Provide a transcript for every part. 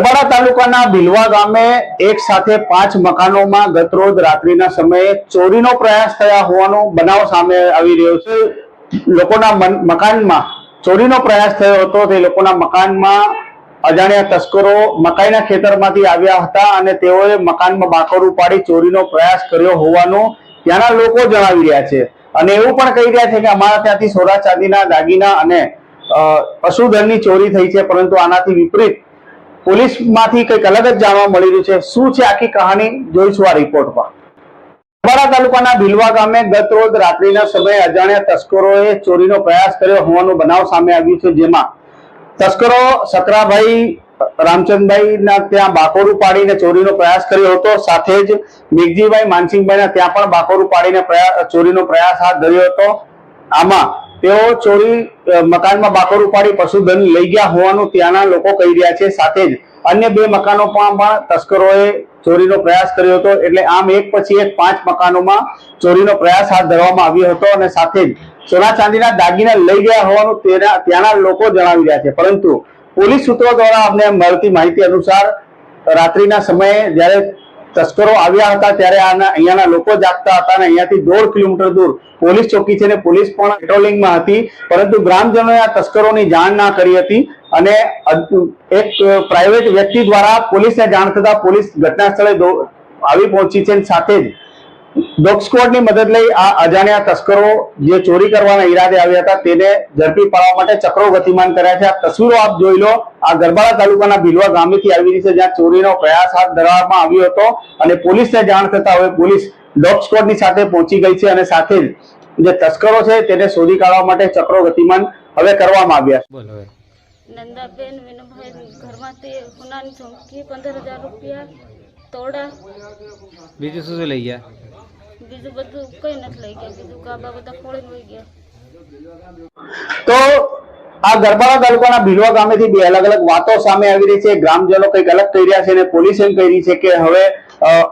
ગરબાડા તાલુકાના ભીલવા ગામે એક સાથે પાંચ મકાનોમાં ગતરોજ રાત્રિના સમયે ચોરીનો પ્રયાસ થયા હોવાનો બનાવ સામે આવી રહ્યો છે. લોકોના મકાનમાં ચોરીનો પ્રયાસ થયો હતો. તે લોકોના મકાનમાં અજાણ્યા તસ્કરો મકાઈના ખેતરમાંથી આવ્યા હતા અને તેઓએ મકાનમાં બાકોરું પાડી ચોરીનો પ્રયાસ કર્યો હોવાનું ત્યાંના લોકો જણાવી રહ્યા છે. અને એવું પણ કહી રહ્યા છે કે અમારા ત્યાંથી સોના ચાંદીના દાગીના અને પશુધનની ચોરી થઈ છે, પરંતુ આનાથી વિપરીત પોલીસમાંથી કંઈક અલગ જ જાણવા મળી રહ્યું છે. શું છે આખી કહાની? જોઈશું આ રિપોર્ટમાં. નવાડા તાલુકાના ભીલવા ગામે ગત રોજ રાત્રિના સમયે અજાણ્યા તસ્કરોએ ચોરીનો પ્રયાસ કર્યો હોવાનો બનાવ સામે આવ્યું છે, જેમાં તસ્કરો સકરાભાઈ રામચંદભાઈ ના ત્યાં બાકોરું પાડીને ચોરીનો પ્રયાસ કર્યો હતો. સાથે જ મેઘજીભાઈ માનસિંહભાઈ ના ત્યાં પણ બાકોરું પાડીને ચોરીનો પ્રયાસ હાથ ધર્યો હતો. આમાં તેઓ ચોરી મકાનમાં બાકર ઉપાડી પશુધન લઈ ગયા હોવાનું ત્યાંના લોકો કહી રહ્યા છે. સાથે જ અન્ય બે મકાનો પણ પણ તસ્કરોએ ચોરીનો પ્રયાસ કર્યો હતો. એટલે આમ એક પછી એક પાંચ મકાનોમાં ચોરીનો પ્રયાસ હાથ ધરવામાં આવ્યો હતો અને સાથે જ સોના ચાંદીના દાગીના લઈ ગયા હોવાનું તેના, ત્યાંના લોકો જણાવી રહ્યા છે. પરંતુ પોલીસ સૂત્રો દ્વારા અમને મળતી માહિતી અનુસાર રાત્રિના સમયે જ્યારે તસ્કરો આવ્યા હતા ત્યારે અહીંયાના લોકો જાગતા હતા અને અહીંયાથી દોઢ કિલોમીટર દૂર પોલીસ ચોકી છે ને પોલીસ પણ પેટ્રોલિંગમાં હતી, પરંતુ ગ્રામજનોએ આ તસ્કરોની જાણ ના કરી હતી અને એક પ્રાઇવેટ વ્યક્તિ દ્વારા પોલીસને જાણ થતા પોલીસ ઘટના સ્થળે આવી પહોંચી છે સાથે જ. ડોગ સ્ક્વોડની મદદ લઈ આ અજાણ્યા તસ્કરો જે ચોરી કરવાના ઈરાદે આવ્યા હતા તેને ઝડપી પાડવા માટે ચક્રો ગતિમાન કર્યા છે. આ તસવીરો આપ જોઈ લો. આ ગરબાડા તાલુકાના ભીલવા ગામેથી આવી રહી છે જ્યાં ચોરીનો પ્રયાસ હાથ ધરવામાં આવ્યો હતો અને પોલીસને જાણ થતા હવે પોલીસ ડોગ સ્ક્વોડની સાથે પહોંચી ગઈ છે અને સાથે જ જે તસ્કરો છે તેને શોધી કાઢવા માટે ચક્રો ગતિમાન હવે કરવામાં આવ્યા છે. બોલો નંદાબેન વિનુભાઈ ઘરમાંથી સોનાની ચમકી પંદર હજાર રૂપિયા તોડા. બીજું શું શું લઈ ગયા? બીજું બધું કઈ નથી લઈ ગયા. બીજું ગાબા બધા ખોળીને વહી ગયા. તો આ ગરબાડા તાલુકાના ભીલવા ગામેથી બે અલગ અલગ વાતો સામે આવી રહી છે. ગ્રામજનો કંઈક અલગ કહી રહ્યા છે અને પોલીસ એમ કહી રહી છે કે હવે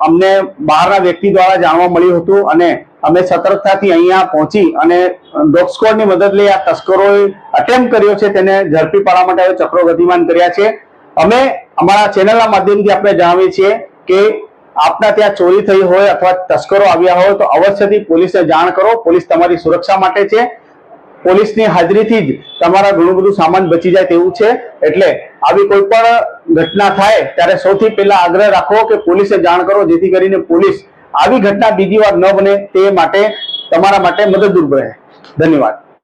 અમને બહારના વ્યક્તિ દ્વારા જાણવા મળ્યું હતું અને અમે સતર્કતાથી અહીંયા પહોંચી અને ડોગ સ્ક્વોડની મદદ લઈ આ તસ્કરોએ અટેમ્પ કર્યો છે. તેને ઝડપી પાડવા માટે હવે ચક્રો ગતિમાન કર્યા છે. અમે અમારા ચેનલના માધ્યમથી આપણે જણાવીએ છીએ કે આપના ત્યાં ચોરી થઈ હોય અથવા તસ્કરો આવ્યા હોય તો અવશ્યથી પોલીસને જાણ કરો. પોલીસ તમારી સુરક્ષા માટે છે. પોલીસની હાજરીથી જ તમારા ઘણું બધું સામાન બચી જાય તેવું છે. એટલે આવી કોઈ પણ ઘટના થાય ત્યારે સૌથી પહેલા આગ્રહ રાખો કે પોલીસે જાણ કરો. જેથી કરીને પોલીસ આવી ઘટના બીજી વાર ન બને તે માટે તમારા માટે મદદરૂપ રહે. ધન્યવાદ.